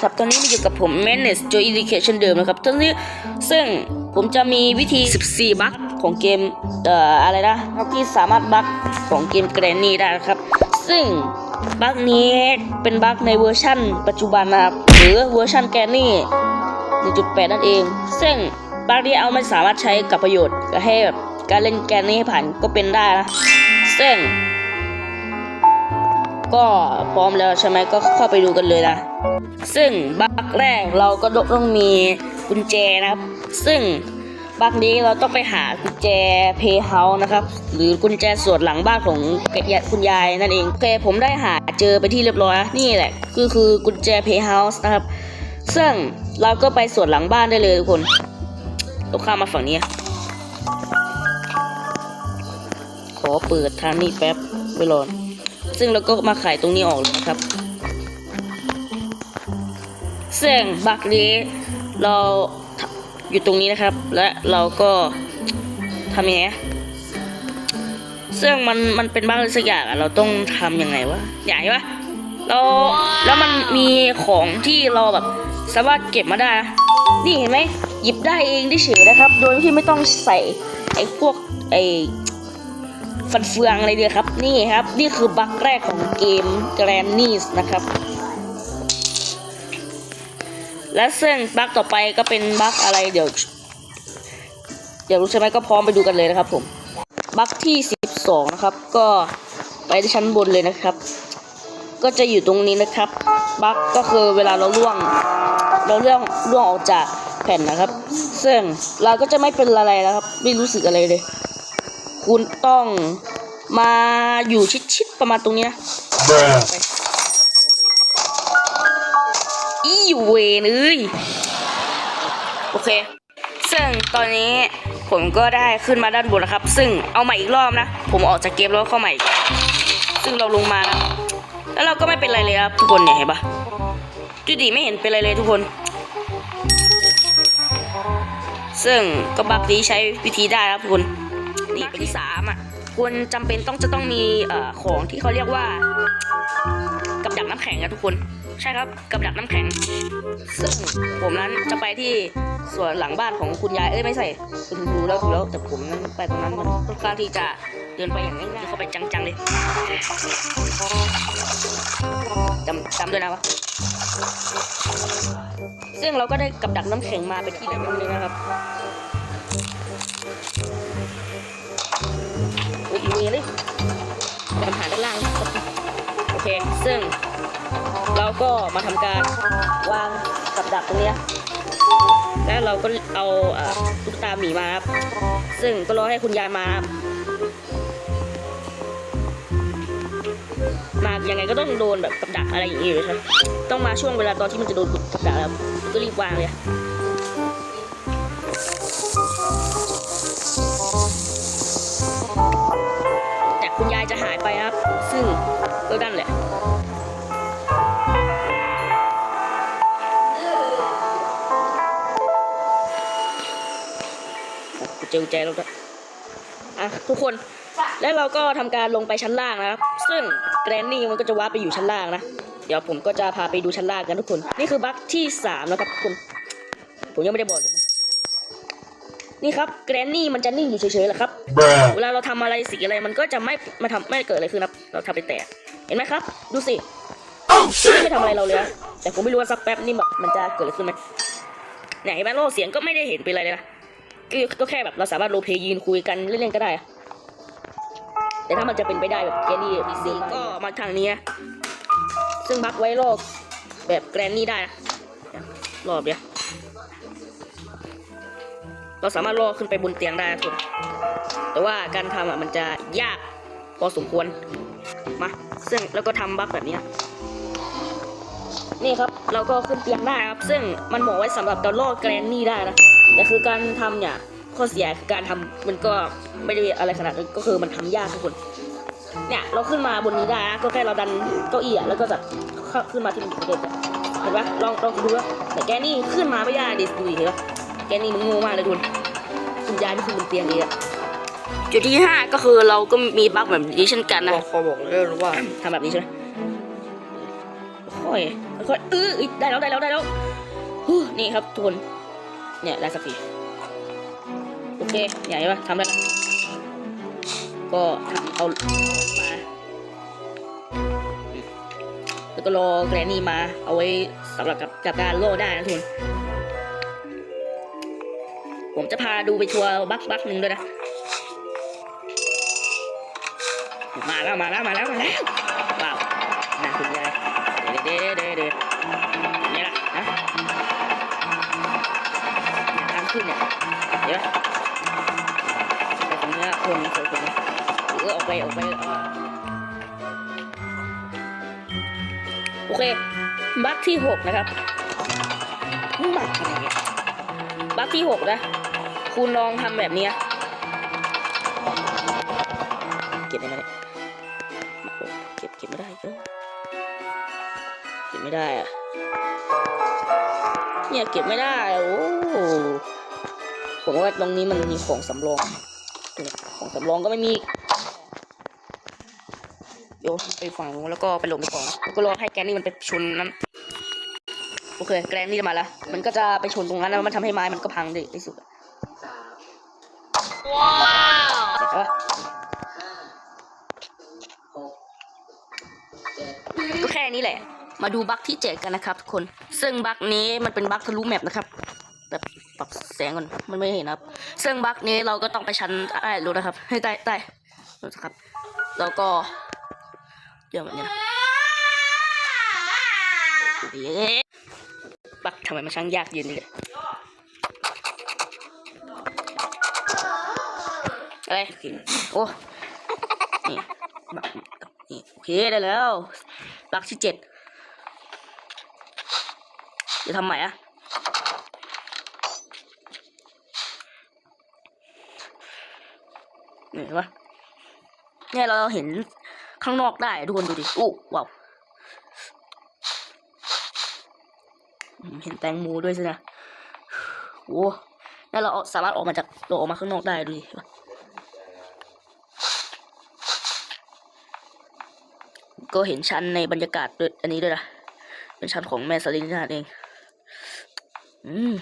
ครับ ตอนนี้มาอยู่กับผม Manage Joy Education เดิมนะครับตอนนี้ซึ่งผมจะมีวิธี 14 บั๊กของเกม เอ่อ อะไรนะที่สามารถบั๊กของเกม Granny ได้นะครับ ซึ่งบั๊กนี้เป็นบั๊กในเวอร์ชั่น ปัจจุบันนะครับ หรือเวอร์ชัน Granny 1.8 นั่นเอง ซึ่งบั๊กนี้เอาไม่สามารถใช้กับประโยชน์ให้แบบการเล่นแกรนนี่ให้ผ่านก็เป็นได้นะซึ่ง ก็พร้อมแล้วใช่ไหมก็เข้าไปดูกันเลยนะ ซึ่งบั๊กแรกเราก็ต้องมีกุญแจนะครับ ซึ่งบั๊กนี้เราต้องไปหากุญแจเพย์เฮาส์นะครับ หรือกุญแจส่วนหลังบ้านของคุณยายนั่นเองโอเคผมได้หาเจอไปที่เรียบร้อยแล้วนี่แหละคือคือกุญแจเพย์เฮาส์นะครับ ซึ่งเราก็ไปส่วนหลังบ้านได้เลยทุกคนต้องข้ามมาฝั่งนี้ ขอเปิดทางนี้แป๊บไว้รอน ซึ่งเราก็มาขายตรงนี้ออกเลยนะครับซึ่งบักนี้เราอยู่ตรงนี้นะครับ และเราก็ทำยังไงซึ่งมันมันเป็นบ้านอะไรสักอย่างอะเราต้องทำยังไงวะใหญ่ปะเราแล้วมันมีของที่เราแบบสามารถเก็บมาได้นะนี่เห็นไหมหยิบได้เองได้เฉยนะครับ โดยที่ไม่ต้องใส่ไอ้พวกไอ้ ฟันเฟืองอะไรเดียครับ นี่ครับ นี่คือบั๊กแรกของเกม g r a n n y นะครับ และซึ่งบั๊กต่อไปก็เป็นบั๊กอะไรเดี๋ยว เดี๋ยวรู้ใช่ไหมก็พร้อมไปดูกันเลยนะครับ ผมบั๊กที่ 12 นะครับ ก็ไปที่ชั้นบนเลยนะครับ ก็จะอยู่ตรงนี้นะครับบั๊กก็คือเวลาเราล่วง เราเรื่องล่วงออกจากแผ่นนะครับ ซึ่งเราก็จะไม่เป็นอะไรนะครับ ไม่รู้สึกอะไรเลย คุณต้องมาอยู่ชิดๆประมาณตรงนี้นะ Bruh. อีเวนเอ้ยโอเค ซึ่งตอนนี้ผมก็ได้ขึ้นมาด้านบนนะครับ ซึ่งเอาใหม่อีกรอบนะ ผมออกจากเกมแล้วเข้าใหม่อีกซึ่งเราลงมานะแล้วเราก็ไม่เป็นไรเลยครับทุกคนเนี่ยเห็นปะจุดีไม่เห็นเป็นไรเลยทุกคน ซึ่งก็บักนี้ใช้วิธีได้ครับทุกคน นี่บักที่สามอะควรจำเป็นต้องจะต้องมีเอ่อของที่เขาเรียกว่า กับดักน้ำแข็งอะทุกคน ใช่ครับกับดักน้ำแข็ง ซึ่งผมนั้นจะไปที่ส่วนหลังบ้านของคุณยายเอ้ยไม่ใช่ถึงรู้แล้วถูกแล้วแต่ผมนั้นไปตรงนั้นมันค่อนข้างที่จะเดินไปอย่างง่ายๆเข้าไปจังๆเลยจำจำด้วยนะวะซึ่งเราก็ได้กับดักน้ำแข็งมาไปที่แบบนี้นะครับ อ้ยมีเลยปัญหาด้านล่าง โอเค ซึ่งเราก็มาทำการวางกับดักตรงนี้แล้วเราก็เอาตุ๊กตาหมีมาครับ ซึ่งก็รอให้คุณยายมา มายังไงก็ต้องโดนแบบกับดักอะไรอย่างนี้อยู่ใช่ไหมต้องมาช่วงเวลาตอนที่มันจะโดนกับดักแล้วก็รีบวางเลย คุณยายจะหายไปครับ ซึ่งก็นั่นแหละเจอกุญแจแล้วด้วยอะทุกคนแล้วเราก็ทำการลงไปชั้นล่างนะครับ ซึ่งแกรนนี่มันก็จะว้าไปอยู่ชั้นล่างนะ เดี๋ยวผมก็จะพาไปดูชั้นล่างกันทุกคน นี่คือบั๊กที่สามนะครับทุกคน ผมยังไม่ได้บอกเลย นะนี่ครับแกรนนี่มันจะนิ่งอยู่เฉยๆแหละครับ Bruh. เวลาเราทำอะไรสีอะไรมันก็จะไม่มาทำไม่เกิดอะไรขึ้นครับ เราทำไปแต่ เห็นไหมครับ ดูสิ Oh shit. ไม่ทำอะไรเราเลยนะแต่ผมไม่รู้ว่าสักแป๊บนี่แบบมันจะเกิดอะไรขึ้นไหมเนี่ยเห็นไหมโลกเสียงก็ไม่ได้เห็นเป็นอะไรเลยนะก็ก็แค่แบบเราสามารถโรลเพลย์ยืนคุยกันเล่นๆก็ได้อะแต่ถ้ามันจะเป็นไปได้แบบแกนี่พีซีก็มาทางนี้นะซึ่งบักไว้โลกแบบแกรนนี่ได้นะรอบเดียว เราสามารถล่อขึ้นไปบนเตียงได้ทุกคนแต่ว่าการทำอะมันจะยากพอสมควร มาซึ่งแล้วก็ทำบักแบบนี้นี่ครับเราก็ขึ้นเตียงได้ครับ ซึ่งมันเหมาะไว้สำหรับดอลลาร์แกรนนี่ได้นะแต่คือการทำเนี่ยข้อเสียคือการทำมันก็ไม่ได้อะไรขนาดนั้นก็คือมันทำยากทุกคน เนี่ยเราขึ้นมาบนนี้ได้นะก็แค่เราดันเก้าอี้อะแล้วก็แบบขึ้นมาที่มันเด็กเห็นปะลองลองดูว่าแต่แกนี่ขึ้นมาไม่ได้ดิดูดิเห็นปะ แกนี่มันโง่มากเลยคุณคุณยายที่คือบนเตียงเองอะจุดที่ห้าก็คือเราก็มีบั๊กแบบนี้เช่นกันนะบอกขอบอกเรื่องว่าทำแบบนี้ใช่ไหมโอ้โหค่อยๆค่อยๆเออเอ้ยได้แล้วได้แล้วได้แล้วฮู้นี่ครับทุกคนเนี่ยได้สักทีโอเคใหญ่ปะทำได้ละก็ทำเอามาแล้วก็รอแกรนนี่มาเอาไว้สำหรับกับกับการโล่ได้นะทุกคนผม จะพาดูไปทัวร์บักบักหนึ่งด้วยนะมาแล้วมาแล้วมาแล้วมาแล้วว้าวน่าสนใจเด็ดเด็ดเด็ดเด็ดนี่แหละนะทางขึ้นเนี่ยเดี๋ยวไปตรงนี้คนสวยคนเออออกไปออกไปโอเคบัคที่หกนะครับบัคอะไรเนี่ยบัคที่หกนะ คุณลองทำแบบนี้เก็บได้ไหมเนี่ยเก็บเก็บไม่ได้เออเก็บไม่ได้อะเนี่ยเก็บไม่ได้อะโอ้ผมว่าตรงนี้มันมีของสำรองของสำรองก็ไม่มีโยนไปฝั่งนู้นแล้วก็ไปลบในกล่องแล้วก็รอให้แกนนี่มันไปชนนั้นโอเคแกนนี่จะมาแล้วมันก็จะไปชนตรงนั้นแล้วมันทำให้ไม้มันก็พังในที่สุด เดี๋ยวก็แค่นี้แหละ มาดูบั๊กที่เจ็ดกันนะครับทุกคน ซึ่งบั๊กนี้มันเป็นบั๊กทะลุแมปนะครับ แบบปรับแสงก่อน มันไม่เห็นนะครับ ซึ่งบั๊กนี้เราก็ต้องไปชั้นใต้รู้นะครับ ให้ใต้ใต้รู้นะครับ แล้วก็เรื่องแบบนี้นะเอ๊ะบั๊กทำไมมันช่างยากเย็น เลยอะไรโอ้นี่บักนี่โอเคได้แล้วบักที่เจ็ดจะทำใหม่อะนี่เห็นปะเนี่ยเราเห็นข้างนอกได้ทุกคนดูดิอู้ว้าวเห็นแตงโมด้วยสินะโอ้แล้วเราเอาสามารถออกมาจากเราออกมาข้างนอกได้ดูดิเห็นปะ ก็เห็นชั้นในบรรยากาศด้วยอันนี้ด้วยนะเป็นชั้นของแม่สลินนาเองอืม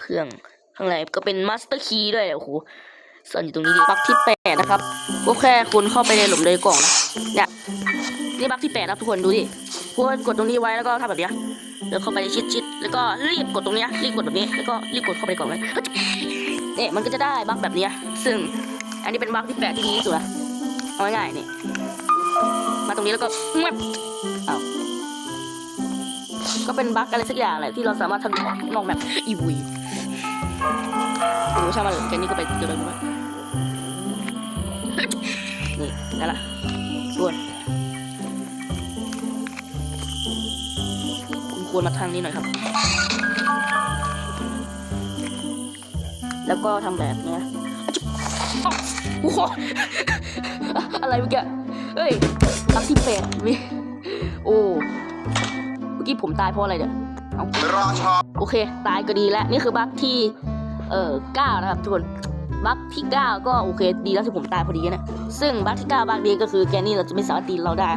เครื่องข้างในก็เป็นมาสเตอร์คีย์ด้วยโอ้โหซ่อนอยู่ตรงนี้ดิบักที่แปดนะครับก็แค่คุณเข้าไปในหลุมเลยกล่องนะเนี่ยนี่บักที่แปดนะทุกคนดูดิพวกกดตรงนี้ไว้แล้วก็ทำแบบนี้เดินเข้าไปชิดๆแล้วก็รีบกดตรงนี้รีบกดแบบนี้แล้วก็รีบกดเข้าไปกล่องเลยเนี่ยมันก็จะได้บักแบบนี้ซึ่งอันนี้เป็นบักที่แปดที่ดีที่สุดอะเอาง่ายๆนี่ มาตรงนี้แล้วก็แวบเอาก็เป็นบั๊กอะไรสักอย่างแหละที่เราสามารถทำนอกแบบอีวีโอ้ช่างมันเลยแค่นี้ก็ไปเจอเลยมั้ยนี่นั่นแหละส่วนผมควรมาทางนี้หน่อยครับ แล้วก็ทำแบบเนี้ยอ้าวโอ้โหอะไรเมื่อกี้ เฮ้ยบักที่แปดวิโอ้เมื่อกี้ผมตายเพราะอะไรเนี่ยเอาราชาโอเค ตายก็ดีแล้ว นี่คือบักที่ เอ่อเก้านะครับทุกคน บักที่เก้าก็โอเค ดีแล้วที่ผมตายพอดีนะ ซึ่งบักที่เก้าบักนี้ก็คือแกนี่เราจะไม่สามารถตีเราได้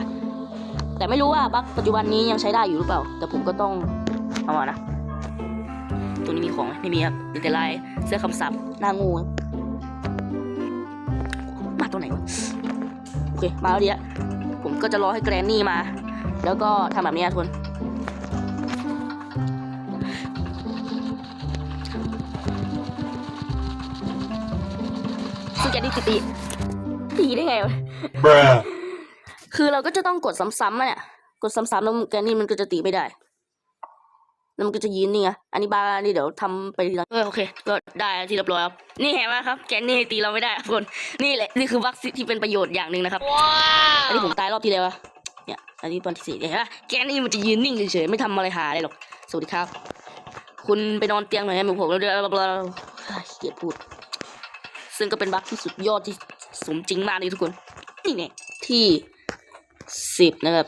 แต่ไม่รู้ว่าบักปัจจุบันนี้ยังใช้ได้อยู่หรือเปล่า แต่ผมก็ต้องเอามานะ ตัวนี้มีของไหมไม่มีครับมีแต่ลายเสื้อคำศัพท์หน้างูมาตัวไหนวะ โอเคมาแล้วดีละผมก็จะรอให้แกรนนี่มา แล้วก็ทำแบบนี้นะทุกคนซึ่งแกนนี่ตีตีได้ไงวะ bruh, คือเราก็จะต้องกดซ้ำๆอะเนี่ย กดซ้ำๆแล้วแกนนี่มันก็จะตีไม่ได้ แล้วมันก็จะยืนนี่ไงอันนี้บาร์นี่เดี๋ยวทำไปทีหลังเออโอเค ก็ได้ที่เรียบร้อยครับ นี่เห็นไหมครับแกนนี่ตีเราไม่ได้ครับทุกคน นี่แหละนี่คือวัคซีนที่เป็นประโยชน์อย่างหนึ่งนะครับ อันนี้ผมตายรอบที่แล้วอะเนี่ย อันนี้ตอนที่สี่เนี่ยเห็นปะแกนนี่มันจะยืนนิ่งเฉยๆไม่ทำอะไรหาอะไรหรอก สวัสดีครับ คุณไปนอนเตียงหน่อยนะเหมือนผมแล้วเดี๋ยวบลาเกลียดพูด ซึ่งก็เป็นบัคที่สุดยอดที่สมจริงมากเลยทุกคน นี่เนี่ยที่สิบนะครับ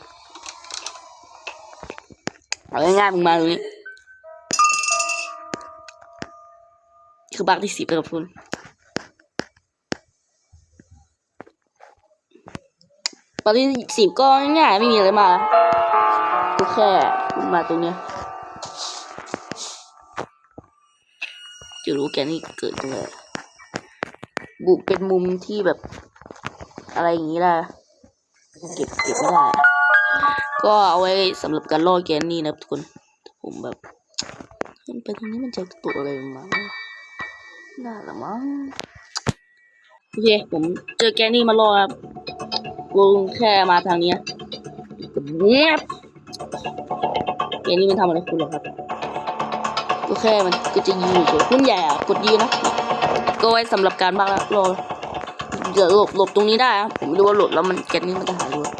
เอาง่ายๆมึงมาตรง คือบัคที่สิบนะครับทุกคนตอนที่สิบก็ง่ายไม่มีอะไรมากแค่มาตรงเนี้ยจะรู้แกนี่เกิดยังไงบุกเป็นมุมที่แบบ อะไรอย่างนี้ล่ะเก็บเก็บไม่ได้ก็เอาไว้สำหรับการล่อแกนนี่นะทุกคน ผมแบบขึ้นไปตรงนี้มันจะตัวอะไรมา น่าละมั้งโอเคผมเจอแกนนี่มาล่อครับวงแค่มาทางเนี้ยเงียบแกนนี่มันทำอะไรคุณหรอครับก็แค่มันก็จะยืนเฉยคุณใหญ่อะกดยืนนะก็ไว้สำหรับการบ้างแล้วรอเดี๋ยวหลบหลบตรงนี้ได้ผมไม่รู้ว่าหลบแล้วมันแกนี่มันจะหายด้วย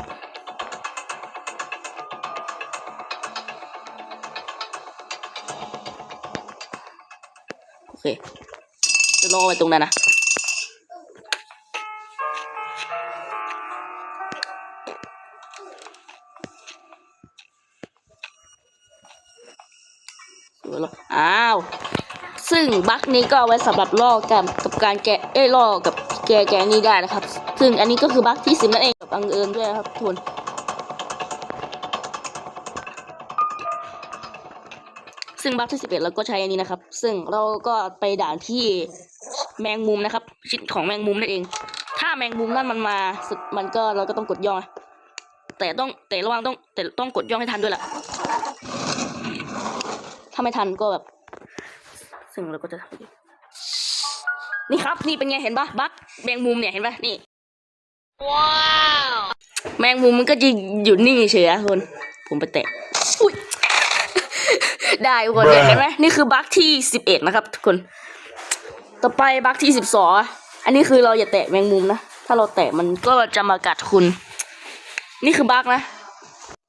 โอเค จะรอไว้ตรงนั้นนะสวยอ้าว ซึ่งบั๊กนี้ก็เอาไว้สำหรับล่อกันกับการแกะเอ้ยล่อกับแกะแกนี้ได้นะครับ ซึ่งอันนี้ก็คือบั๊กที่สิบนั่นเองกับบังเอิญด้วยนะครับทุกคนซึ่งบั๊กที่สิบเอ็ดเราก็ใช้อันนี้นะครับ ซึ่งเราก็ไปด่านที่ แมงมุมนะครับ ชิ้นของแมงมุมนั่นเอง ถ้าแมงมุมนั่นมันมาสุดมันก็เราก็ต้องกดย่อนะแต่ต้องแต่ระวังต้องแต่ต้องกดย่อให้ทันด้วยล่ะ ถ้าไม่ทันก็แบบ ซึ่งเราก็จะทำอย่างนี้นี่ครับ นี่เป็นไงเห็นปะบั๊กแมงมุมเนี่ยเห็นปะนี่ว้าวแมงมุมมันก็จะอยู่นิ่งเฉยๆอะทุกคนผมไปแตะอุ้ยได้ทุกคนเนี่ยเห็นไหมนี่คือบั๊กที่สิบเอ็ดนะครับทุกคน ต่อไปบั๊กที่สิบสองอันนี้คือเราอย่าแตะแมงมุมนะ ถ้าเราแตะมันก็จะมากัดคุณ นี่คือบั๊กนะ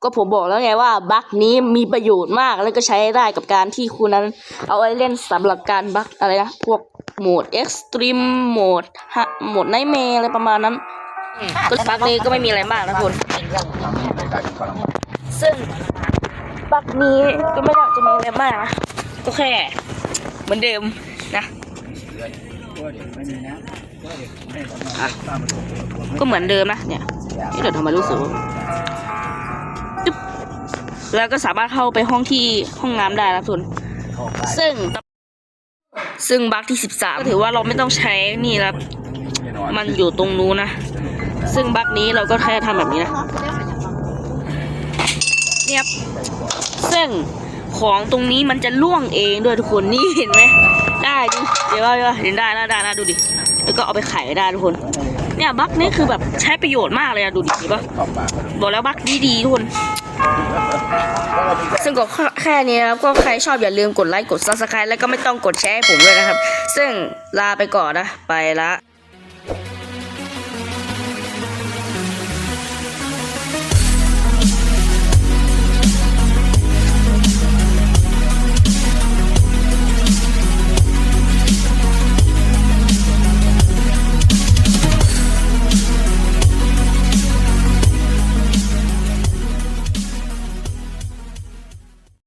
ก็ผมบอกแล้วไงว่าบั๊กนี้มีประโยชน์มากแล้วก็ใช้ได้กับการที่คุณนั้น เอาไว้เล่นสำหรับการบั๊กอะไรนะ พวกโหมดเอ็กซ์ตรีมโหมดฮะโหมดไนท์เมย์อะไรประมาณนั้นก็บั๊กนี้ก็ไม่มีอะไรมากนะคุณซึ่งบั๊กนี้ก็ไม่ได้จะมีอะไรมากนะก็แค่เหมือนเดิมนะ อะก็เหมือนเดิมนะเนี่ยนี่เดี๋ยวทำไมรู้สึกว่าจึ๊บแล้วก็สามารถเข้าไปห้องที่ห้องน้ำได้นะทุนซึ่งซึ่งบั๊กที่สิบสามก็ถือว่าเราไม่ต้องใช้นี่แล้วมันอยู่ตรงนู้นนะ ซึ่งบั๊กนี้เราก็แค่ทำแบบนี้นะเนี่ยครับซึ่งของตรงนี้มันจะล่วงเองด้วยทุกคนนี่เห็นไหมได้ดู เดี๋ยวว่าเราเห็นได้แล้วได้แล้วดูดิ แล้วก็เอาไปขายได้ทุกคน เนี่ยบั๊กนี่คือแบบใช้ประโยชน์มากเลยอะดูดิเห็นปะบอกแล้วบั๊กดีดีๆทุกคนซึ่งก็แค่นี้นะครับ ก็ใครชอบอย่าลืมกดไลค์กดซับสไครต์แล้วก็ไม่ต้องกดแชร์ให้ผมด้วยนะครับ ซึ่งลาไปก่อนนะ ไปละ